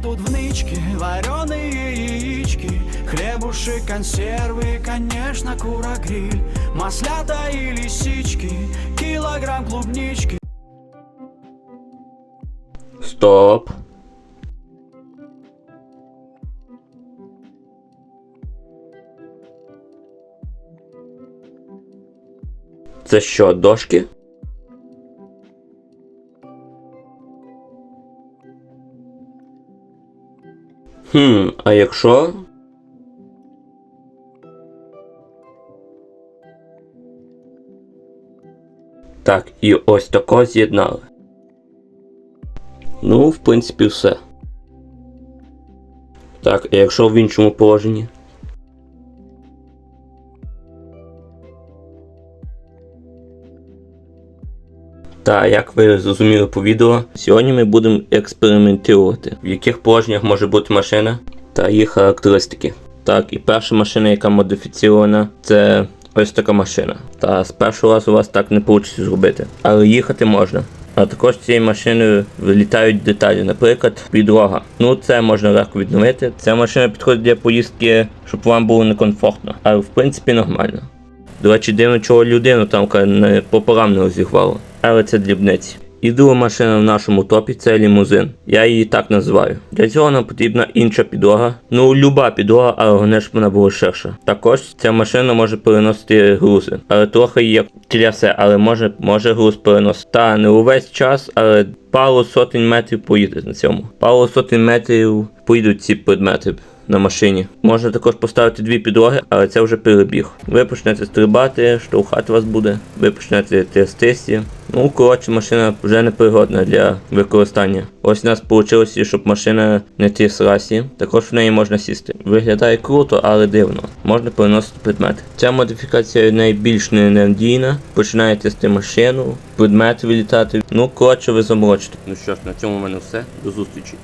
Тут в нычке, вареные яички Хлебушек, консервы, конечно, кура-гриль Маслята и лисички, килограмм клубнички Стоп. Це що, дошки? Хм, а якщо? Так, і ось тако з'єднали. Ну, в принципі, все. Так, а якщо в іншому положенні? Та як ви зрозуміли по відео, сьогодні ми будемо експериментувати, в яких положеннях може бути машина та їх характеристики. Так, і перша машина, яка модифіційована, це ось така машина. Та з першого разу у вас так не вийде зробити. Але їхати можна. А також цією машиною вилітають деталі, наприклад, підлога. Ну це можна легко відновити. Ця машина підходить для поїздки, щоб вам було некомфортно. Але в принципі нормально. До речі, дивно, чого людину там не пополам не розірвало. Але це дрібниці. І друга машина в нашому топі це лімузин. Я її так називаю. Для цього нам потрібна інша підлога. Ну, люба підлога, але головне, щоб вона була ширша. Також ця машина може переносити грузи, але трохи як трясе, але може, може груз переносити. Та не увесь час, але пару сотень метрів поїде на цьому. Пару сотень метрів поїдуть ці предмети на машині. Можна також поставити дві підлоги, але це вже перебіг. Ви почнете стрибати, штовхати вас буде, ви почнете трястися. Ну, коротше, машина вже непригодна для використання. Ось у нас вийшло, щоб машина не тіслася. Також в неї можна сісти. Виглядає круто, але дивно. Можна переносити предмети. Ця модифікація найбільш ненадійна. Починаєте з машину, предмети вилітати. Ну, коротше, ви заморочите. Ну що ж, на цьому в мене все. До зустрічі.